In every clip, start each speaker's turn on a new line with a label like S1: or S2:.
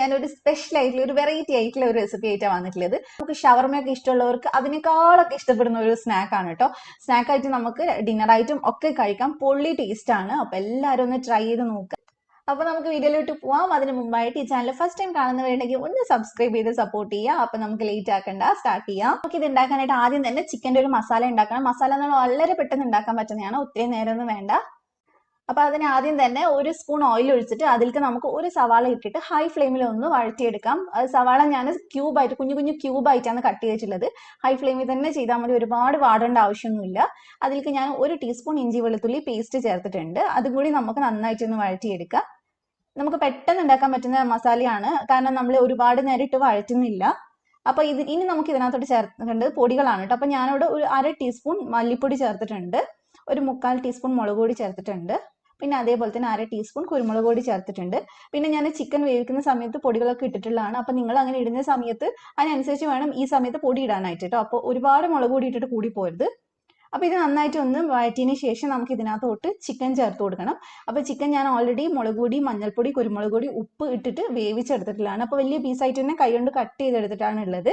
S1: ഞാനൊരു സ്പെഷ്യൽ ആയിട്ടുള്ള ഒരു വെറൈറ്റി ആയിട്ടുള്ള ഒരു റെസിപ്പി ആയിട്ടാണ് വന്നിട്ടുള്ളത്. നമുക്ക് ഷവർമയൊക്കെ ഇഷ്ടമുള്ളവർക്ക് അതിനേക്കാളൊക്കെ ഇഷ്ടപ്പെടുന്ന ഒരു സ്നാക്ക് ആണ് കേട്ടോ. സ്നാക്ക് ആയിട്ട് നമുക്ക് ഡിന്നർ ആയിട്ടും ഒക്കെ കഴിക്കാം. പൊള്ളി ടേസ്റ്റ് ആണ്. അപ്പൊ എല്ലാവരും ഒന്ന് ട്രൈ ചെയ്ത് നോക്കുക അപ്പൊ നമുക്ക് വീഡിയോയിലോട്ട് പോവാം. അതിന് മുമ്പായിട്ട് ഈ ചാനൽ ഫസ്റ്റ് ടൈം കാണുന്നവരുണ്ടെങ്കിൽ ഒന്ന് സബ്സ്ക്രൈബ് ചെയ്ത് സപ്പോർട്ട് ചെയ്യുക. അപ്പൊ നമുക്ക് ലേറ്റ് ആക്കണ്ട. സ്റ്റാർട്ട് ചെയ്യാം. നമുക്ക് ഇത് ഉണ്ടാക്കാനായിട്ട് ആദ്യം തന്നെ ചിക്കന്റെ ഒരു മസാല ഉണ്ടാക്കണം. മസാല പറഞ്ഞാൽ വളരെ പെട്ടെന്ന് ഉണ്ടാക്കാൻ പറ്റുന്നതാണ്. ഒത്തിരി നേരമൊന്നും വേണ്ട. അപ്പൊ അതിന് ആദ്യം തന്നെ ഒരു സ്പൂൺ ഓയിൽ ഒഴിച്ചിട്ട് അതിലേക്ക് നമുക്ക് ഒരു സവാള ഇട്ടിട്ട് ഹൈ ഫ്ലെയിമിൽ ഒന്ന് വഴറ്റിയെടുക്കാം. സവാള ഞാൻ ക്യൂബായിട്ട് കുഞ്ഞു കുഞ്ഞു ക്യൂബായിട്ടാണ് കട്ട് ചെയ്തിട്ടുള്ളത്. ഹൈ ഫ്ലെയിമിൽ തന്നെ ചെയ്താൽ മതി ഒരുപാട് വാടേണ്ട ആവശ്യമൊന്നുമില്ല. അതിലേക്ക് ഞാൻ ഒരു ടീസ്പൂൺ ഇഞ്ചി വെളുത്തുള്ളി പേസ്റ്റ് ചേർത്തിട്ടുണ്ട്. അതും കൂടി നമുക്ക് നന്നായിട്ടൊന്ന് വഴറ്റിയെടുക്കാം. നമുക്ക് പെട്ടെന്ന് ഉണ്ടാക്കാൻ പറ്റുന്ന മസാലയാണ്. കാരണം നമ്മൾ ഒരുപാട് നേരം ഇട്ട് വഴറ്റുന്നില്ല. അപ്പൊ ഇത് ഇനി നമുക്ക് ഇതിനകത്തോട്ട് ചേർക്കേണ്ടത് പൊടികളാണ് കേട്ടോ. അപ്പൊ ഞാനിവിടെ ഒരു അര ടീസ്പൂൺ മല്ലിപ്പൊടി ചേർത്തിട്ടുണ്ട്. ഒരു മുക്കാൽ ടീസ്പൂൺ മുളക് പൊടി ചേർത്തിട്ടുണ്ട്. പിന്നെ അതേപോലെ തന്നെ അര ടീസ്പൂൺ കുരുമുളക് പൊടി ചേർത്തിട്ടുണ്ട്. പിന്നെ ഞാൻ ചിക്കൻ വേവിക്കുന്ന സമയത്ത് പൊടികളൊക്കെ ഇട്ടിട്ടുള്ളതാണ്. അപ്പൊ നിങ്ങൾ അങ്ങനെ ഇടുന്ന സമയത്ത് അതിനനുസരിച്ച് വേണം ഈ സമയത്ത് പൊടി ഇടാനായിട്ട് കേട്ടോ അപ്പോൾ ഒരുപാട് മുളക് പൊടി ഇട്ടിട്ട് കൂടി പോരുത്. അപ്പോൾ ഇത് നന്നായിട്ട് ഒന്ന് വഴറ്റിയതിന് ശേഷം നമുക്ക് ഇതിനകത്തോട്ട് ചിക്കൻ ചേർത്ത് കൊടുക്കണം. അപ്പോൾ ചിക്കൻ ഞാൻ ഓൾറെഡി മുളക് പൊടി മഞ്ഞൾപ്പൊടി കുരുമുളക് പൊടി ഉപ്പ് ഇട്ടിട്ട് വേവിച്ചെടുത്തിട്ടുള്ളതാണ്. അപ്പോൾ വലിയ പീസായിട്ട് തന്നെ കൈകൊണ്ട് കട്ട് ചെയ്തെടുത്തിട്ടാണ് ഉള്ളത്.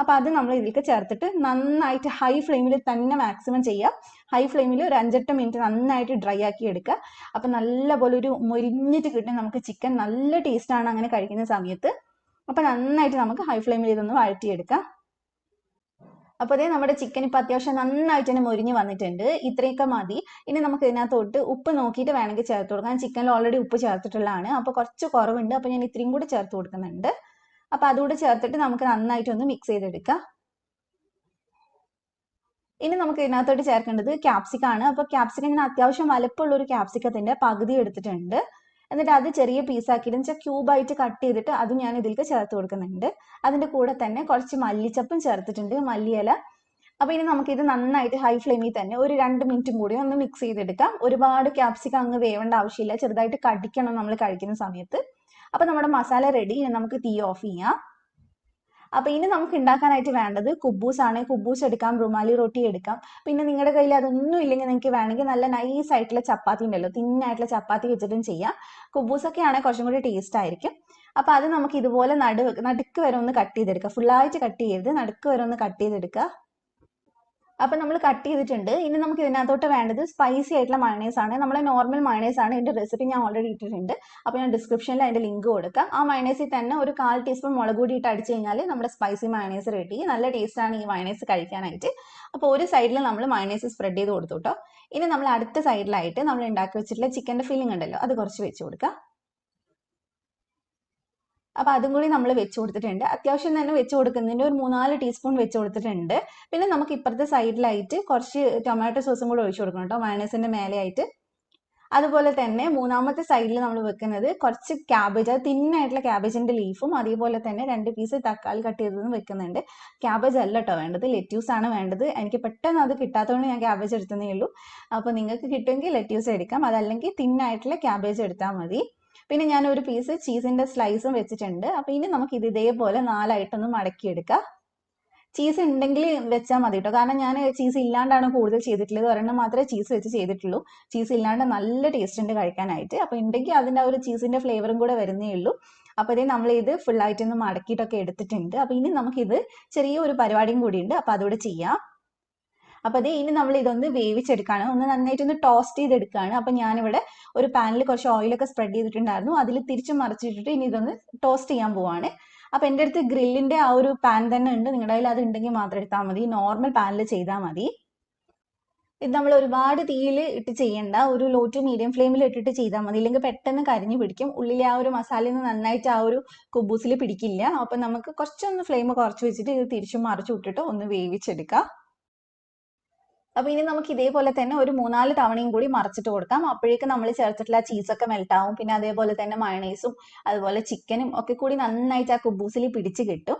S1: അപ്പോൾ അത് നമ്മൾ ഇതിലേക്ക് ചേർത്തിട്ട് നന്നായിട്ട് ഹൈ ഫ്ലെയിമിൽ തന്നെ മാക്സിമം ചെയ്യുക. ഹൈ ഫ്ലെയിമിൽ ഒരു അഞ്ചെട്ട് മിനിറ്റ് നന്നായിട്ട് ഡ്രൈ ആക്കി എടുക്കുക. അപ്പോൾ നല്ലപോലെ ഒരു മൊരിഞ്ഞിട്ട് കിട്ടും നമുക്ക് ചിക്കൻ നല്ല ടേസ്റ്റാണ് അങ്ങനെ കഴിക്കുന്ന സമയത്ത്. അപ്പോൾ നന്നായിട്ട് നമുക്ക് ഹൈ ഫ്ലെയിമിൽ ഇതൊന്ന് വഴറ്റിയെടുക്കാം. അപ്പോൾ അതേ നമ്മുടെ ചിക്കൻ ഇപ്പൊ അത്യാവശ്യം നന്നായിട്ട് തന്നെ മൊരിഞ്ഞ് വന്നിട്ടുണ്ട്. ഇത്രയൊക്കെ മതി. ഇനി നമുക്ക് ഇതിനകത്തോട്ട് ഉപ്പ് നോക്കിയിട്ട് വേണമെങ്കിൽ ചേർത്ത് കൊടുക്കാം. ചിക്കനിൽ ഓൾറെഡി ഉപ്പ് ചേർത്തിട്ടുള്ളതാണ്. അപ്പോൾ കുറച്ച് കുറവുണ്ട്. അപ്പോൾ ഞാൻ ഇത്രയും കൂടി ചേർത്ത് കൊടുക്കുന്നുണ്ട്. അപ്പോൾ അതുകൂടെ ചേർത്തിട്ട് നമുക്ക് നന്നായിട്ട് ഒന്ന് മിക്സ് ചെയ്തെടുക്കാം. ഇനി നമുക്ക് ഇതിനകത്തോട്ട് ചേർക്കേണ്ടത് ക്യാപ്സിക്കാണ് അപ്പോൾ ക്യാപ്സിക്കം ഞാൻ അത്യാവശ്യം വലുപ്പമുള്ള ഒരു ക്യാപ്സിക്കത്തിന്റെ പകുതി എടുത്തിട്ടുണ്ട്. എന്നിട്ട് അത് ചെറിയ പീസാക്കിയിട്ട് വെച്ചാൽ ക്യൂബായിട്ട് കട്ട് ചെയ്തിട്ട് അത് ഞാൻ ഇതിലേക്ക് ചേർത്ത് കൊടുക്കുന്നുണ്ട്. അതിന്റെ കൂടെ തന്നെ കുറച്ച് മല്ലിച്ചപ്പും ചേർത്തിട്ടുണ്ട് മല്ലിയില. അപ്പോൾ ഇനി നമുക്കിത് നന്നായിട്ട് ഹൈ ഫ്ലെയിമിൽ തന്നെ ഒരു രണ്ട് മിനിറ്റും കൂടി ഒന്ന് മിക്സ് ചെയ്തെടുക്കാം. ഒരുപാട് ക്യാപ്സിക്കം അങ്ങ് വേവേണ്ട ആവശ്യമില്ല. ചെറുതായിട്ട് കടിക്കണം നമ്മൾ കഴിക്കുന്ന സമയത്ത്. അപ്പോൾ നമ്മുടെ മസാല റെഡി നമുക്ക് തീ ഓഫ് ചെയ്യാം. അപ്പൊ ഇനി നമുക്ക് ഉണ്ടാക്കാനായിട്ട് വേണ്ടത് കുബൂസ് ആണ് കുബൂസ് എടുക്കാം റുമാലി റൊട്ടി എടുക്കാം. പിന്നെ നിങ്ങളുടെ കയ്യിൽ അതൊന്നും ഇല്ലെങ്കിൽ നിങ്ങൾക്ക് വേണമെങ്കിൽ നല്ല നൈസ് ആയിട്ടുള്ള ചപ്പാത്തി ഉണ്ടല്ലോ തിന്നായിട്ടുള്ള ചപ്പാത്തി വെച്ചിട്ടും ചെയ്യാം. കുബൂസ് ഒക്കെ ആണെങ്കിൽ കുറച്ചും കൂടി ടേസ്റ്റ് ആയിരിക്കും. അപ്പൊ അത് നമുക്ക് ഇതുപോലെ നടു നടുക്ക് വരെ ഒന്ന് കട്ട് ചെയ്തെടുക്കുക ഫുള്ളായിട്ട് കട്ട് ചെയ്യരുത്. നടുക്ക് വരെ ഒന്ന് കട്ട് ചെയ്തെടുക്കുക. അപ്പൊ നമ്മൾ കട്ട് ചെയ്തിട്ടുണ്ട്. ഇനി നമുക്ക് ഇതിനകത്തോട്ട് വേണ്ടത് സ്പൈസി ആയിട്ടുള്ള മയണൈസ് ആണ്. നമ്മളെ നോർമൽ മയണൈസ് ആണ്. ഇതിന്റെ റെസിപ്പി ഞാൻ ഓൾറെഡി ഇട്ടിട്ടുണ്ട്. അപ്പോൾ ഞാൻ ഡിസ്ക്രിപ്ഷനിൽ അതിന്റെ ലിങ്ക് കൊടുക്കാം. ആ മയണൈസിൽ തന്നെ ഒരു കാൽ ടീസ്പൂൺ മുളക് പൊടി ഇട്ട് അടിച്ചു കഴിഞ്ഞാൽ നമ്മുടെ സ്പൈസി മയണൈസ് റെഡി നല്ല ടേസ്റ്റ് ആണ് ഈ മയണൈസ് കഴിക്കാനായിട്ട്. അപ്പോൾ ഒരു സൈഡിൽ നമ്മൾ മയണൈസ് സ്പ്രെഡ് ചെയ്ത് കൊടുത്തു കേട്ടോ ഇനി നമ്മൾ അടുത്ത സൈഡിലായിട്ട് നമ്മൾ ഉണ്ടാക്കി വെച്ചിട്ടുള്ള ചിക്കന്റെ ഫില്ലിംഗ് ഉണ്ടല്ലോ അത് കുറച്ച് വെച്ച് കൊടുക്കാം. അപ്പൊ അതും കൂടി നമ്മൾ വെച്ച് കൊടുത്തിട്ടുണ്ട്. അത്യാവശ്യം തന്നെ വെച്ച് കൊടുക്കുന്നതിന്റെ ഒരു മൂന്നാൽ ടീസ്പൂൺ വെച്ച് കൊടുത്തിട്ടുണ്ട്. പിന്നെ നമുക്ക് ഇപ്പുറത്തെ സൈഡിലായിട്ട് കുറച്ച് ടൊമാറ്റോ സോസും കൂടി ഒഴിച്ചു കൊടുക്കണം കേട്ടോ. മയണൈസിന്റെ മേലെയായിട്ട്. അതുപോലെ തന്നെ മൂന്നാമത്തെ സൈഡിൽ നമ്മൾ വെക്കുന്നത് കുറച്ച് ക്യാബേജ് അത് തിന്നായിട്ടുള്ള ക്യാബേജിന്റെ ലീഫും അതേപോലെ തന്നെ രണ്ട് പീസ് തക്കാളി കട്ട് ചെയ്തതും വെക്കുന്നുണ്ട്. ക്യാബേജ് അല്ല കേട്ടോ വേണ്ടത്. ലെറ്റ്യൂസ് ആണ് വേണ്ടത്. എനിക്ക് പെട്ടെന്ന് അത് കിട്ടാത്തതുകൊണ്ട് ഞാൻ ക്യാബേജ് എടുത്തതേ ഉള്ളൂ. അപ്പോൾ നിങ്ങൾക്ക് കിട്ടുമെങ്കിൽ ലെറ്റ്യൂസ് എടുക്കാം. അതല്ലെങ്കിൽ തിന്നായിട്ടുള്ള ക്യാബേജ് എടുത്താൽ മതി. പിന്നെ ഞാൻ ഒരു പീസ് ചീസിന്റെ സ്ലൈസും വെച്ചിട്ടുണ്ട്. അപ്പൊ ഇനി നമുക്ക് ഇത് ഇതേപോലെ നാലായിട്ടൊന്ന് മടക്കിയെടുക്കാം. ചീസ് ഉണ്ടെങ്കിൽ വെച്ചാൽ മതി കേട്ടോ കാരണം ഞാൻ ചീസ് ഇല്ലാണ്ടാണ് കൂടുതൽ ചെയ്തിട്ടുള്ളത്. ഒരെണ്ണം മാത്രമേ ചീസ് വെച്ച് ചെയ്തിട്ടുള്ളൂ. ചീസ് ഇല്ലാണ്ട് നല്ല ടേസ്റ്റ് ഉണ്ട് കഴിക്കാനായിട്ട്. അപ്പൊ ഉണ്ടെങ്കിൽ അതിന്റെ ആ ഒരു ചീസിന്റെ ഫ്ലേവറും കൂടെ വരുന്നേ ഉള്ളൂ. അപ്പൊ ഇതേ നമ്മൾ ഇത് ഒന്ന് മടക്കിയിട്ടൊക്കെ എടുത്തിട്ടുണ്ട്. അപ്പൊ ഇനി നമുക്കിത് ചെറിയ ഒരു പരിപാടിയും കൂടി ഉണ്ട്. അപ്പൊ അതുകൂടെ ചെയ്യാം. അപ്പൊ അതേ ഇനി നമ്മൾ ഇതൊന്ന് വേവിച്ചെടുക്കുകയാണ് ഒന്ന് നന്നായിട്ട് ഒന്ന് ടോസ്റ്റ് ചെയ്തെടുക്കുകയാണ് അപ്പൊ ഞാനിവിടെ ഒരു പാനിൽ കുറച്ച് ഓയിലൊക്കെ സ്പ്രെഡ് ചെയ്തിട്ടുണ്ടായിരുന്നു. അതിൽ തിരിച്ചു മറിച്ചിട്ടിട്ട് ഇനി ഇതൊന്ന് ടോസ്റ്റ് ചെയ്യാൻ പോവാണ്. അപ്പൊ എന്റെ അടുത്ത് ഗ്രില്ലിന്റെ ആ ഒരു പാൻ തന്നെ ഉണ്ട്. നിങ്ങളുടെ കയ്യിൽ അത് ഉണ്ടെങ്കിൽ മാത്രം എടുത്താൽ മതി. നോർമൽ പാനിൽ ചെയ്താൽ മതി. ഇത് നമ്മൾ ഒരുപാട് തീയിൽ ഇട്ട് ചെയ്യണ്ട. ഒരു ലോ ടു മീഡിയം ഫ്ലെയിമിൽ ഇട്ടിട്ട് ചെയ്താൽ മതി. ഇല്ലെങ്കിൽ പെട്ടെന്ന് കരിഞ്ഞു പിടിക്കും. ഉള്ളിലെ ആ ഒരു മസാലയിൽ നിന്ന് നന്നായിട്ട് ആ ഒരു കുബൂസിൽ പിടിക്കില്ല. അപ്പൊ നമുക്ക് കുറച്ചൊന്ന് ഫ്ലെയിം കുറച്ച് വെച്ചിട്ട് ഇത് തിരിച്ചും മറിച്ചു വിട്ടിട്ട് ഒന്ന് വേവിച്ചെടുക്കാം. അപ്പൊ ഇനി നമുക്ക് ഇതേപോലെ തന്നെ ഒരു മൂന്നാൽ തവണയും കൂടി മറച്ചിട്ട് കൊടുക്കാം. അപ്പോഴേക്കും നമ്മൾ ചേർത്തിട്ടുള്ള ചീസൊക്കെ മെൽറ്റ് ആവും. പിന്നെ അതേപോലെ തന്നെ മയണൈസും അതുപോലെ ചിക്കനും ഒക്കെ കൂടി നന്നായിട്ട് ആ കുബൂസിൽ പിടിച്ച് കിട്ടും.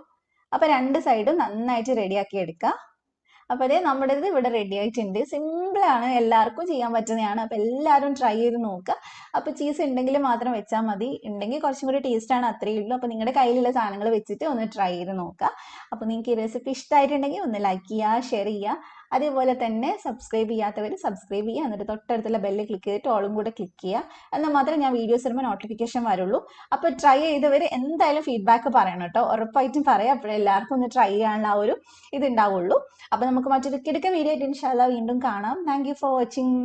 S1: അപ്പൊ രണ്ട് സൈഡും നന്നായിട്ട് റെഡിയാക്കി എടുക്കുക അപ്പൊ അതേ നമ്മുടെ ഇത് ഇവിടെ റെഡി ആയിട്ടുണ്ട്. സിമ്പിൾ ആണ്. എല്ലാവർക്കും ചെയ്യാൻ പറ്റുന്നതാണ്. അപ്പൊ എല്ലാവരും ട്രൈ ചെയ്ത് നോക്കുക അപ്പൊ ചീസ് ഉണ്ടെങ്കിൽ മാത്രം വെച്ചാൽ മതി. ഉണ്ടെങ്കിൽ കുറച്ചും കൂടി ആണ് അത്രയേ ഉള്ളൂ. അപ്പൊ നിങ്ങളുടെ കയ്യിലുള്ള സാധനങ്ങൾ വെച്ചിട്ട് ഒന്ന് ട്രൈ ചെയ്ത് നോക്കുക അപ്പൊ നിങ്ങൾക്ക് ഈ റെസിപ്പി ഇഷ്ടമായിട്ടുണ്ടെങ്കിൽ ഒന്ന് ലൈക്ക് ചെയ്യുക ഷെയർ ചെയ്യുക അതേപോലെ തന്നെ സബ്സ്ക്രൈബ് ചെയ്യാത്തവർ സബ്സ്ക്രൈബ് ചെയ്യുക എന്നിട്ട് തൊട്ടടുത്തുള്ള ബെല്ല് ക്ലിക്ക് ചെയ്തിട്ട് ഓളും കൂടെ ക്ലിക്ക് ചെയ്യുക എന്നാൽ മാത്രമേ ഞാൻ വീഡിയോസ് വരുമ്പോൾ നോട്ടിഫിക്കേഷൻ വരുള്ളൂ. അപ്പോൾ ട്രൈ ചെയ്തവർ എന്തായാലും ഫീഡ്ബാക്ക് പറയണം കേട്ടോ. ഉറപ്പായിട്ടും പറയാം. അപ്പോൾ എല്ലാവർക്കും ഒന്ന് ട്രൈ ചെയ്യാനുള്ള ആ ഒരു ഇത് ഉണ്ടാവുള്ളൂ അപ്പോൾ നമുക്ക് മറ്റൊരു കിടക്ക വീഡിയോ ആയിട്ട് ഇൻഷാല്ല വീണ്ടും കാണാം. Thank for watching